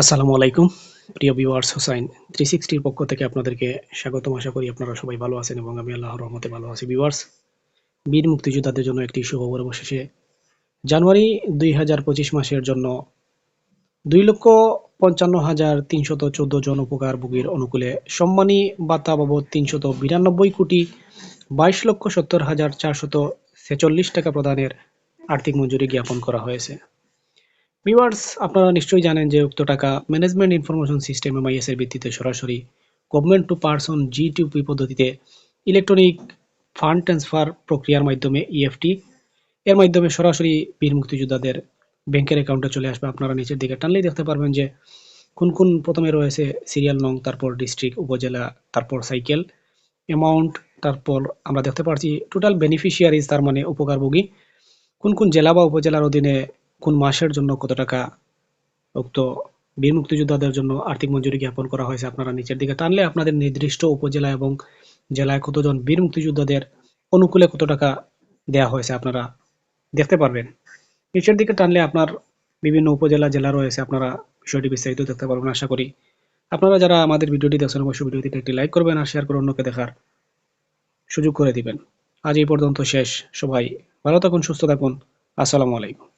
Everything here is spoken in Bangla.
আসসালামু আলাইকুম। প্রিয় ভিউয়ার্স, হোসাইন থ্রি সিক্সটির পক্ষ থেকে আপনাদেরকে স্বাগতম। আশা করি আপনারা সবাই ভালো আছেন এবং আমি আল্লাহর রহমতে ভালো আছি। ভিউয়ার্স, বীর মুক্তিযোদ্ধাদের জন্য একটি সুখবর অবশেষে জানুয়ারি দুই হাজার পঁচিশ মাসের জন্য দুই লক্ষ পঞ্চান্ন হাজার তিনশত চোদ্দ জন উপকারভোগীর অনুকূলে সম্মানী বাতা বাবদ তিনশত বিরানব্বই কোটি বাইশ লক্ষ সত্তর হাজার চারশত ছেচল্লিশ টাকা প্রদানের আর্থিক মঞ্জুরি জ্ঞাপন করা হয়েছে। ভিউয়ার্স আপনারা নিশ্চয়ই জানেন যে উক্ত টাকা ম্যানেজমেন্ট ইনফরমেশন সিস্টেম এমআইএস এর ভিত্তিতে সরাসরি গভর্নমেন্ট টু পার্সন জিটিউপি পদ্ধতিতে ইলেকট্রনিক ফান্ড ট্রান্সফার প্রক্রিয়ার মাধ্যমে ইএফটি এর মাধ্যমে সরাসরি বীর মুক্তিযোদ্ধাদের ব্যাংকের অ্যাকাউন্টে চলে আসবে। আপনারা নিচের দিকে টানলেই দেখতে পারবেন যে কোন কোন প্রথমে রয়েছে সিরিয়াল নং, তারপর ডিস্ট্রিক্ট উপজেলা, তারপর সাইকেল অ্যামাউন্ট তারপর আমরা দেখতে পাচ্ছি টোটাল বেনিফিশিয়ারিজ তার মানে উপকারভোগী। কোন কোন জেলা বা উপজেলার অধীনে কোন মাসের জন্য কত টাকা উক্ত বীর মুক্তিযোদ্ধাদের জন্য আর্থিক মঞ্জুরি জ্ঞাপন করা হয়েছে আপনারা নিচের দিকে টানলে আপনাদের নির্দিষ্ট উপজেলা এবং জেলায় কতজন বীর মুক্তিযোদ্ধাদের অনুকূলে কত টাকা দেয়া হয়েছে আপনারা দেখতে পারবেন। নিচের দিকে টানলে আপনার বিভিন্ন উপজেলা, জেলা রয়েছে, আপনারা বিষয়টি বিস্তারিত দেখতে পারবেন আশা করি। আপনারা যারা আমাদের ভিডিওটি দেখছেন, অবশ্যই ভিডিওটিতে একটি লাইক করবেন আর শেয়ার করে অন্যকে দেখার সুযোগ করে দিবেন। আজ এই পর্যন্ত শেষ। সবাই ভালো থাকুন, সুস্থ থাকুন। আসসালামু আলাইকুম।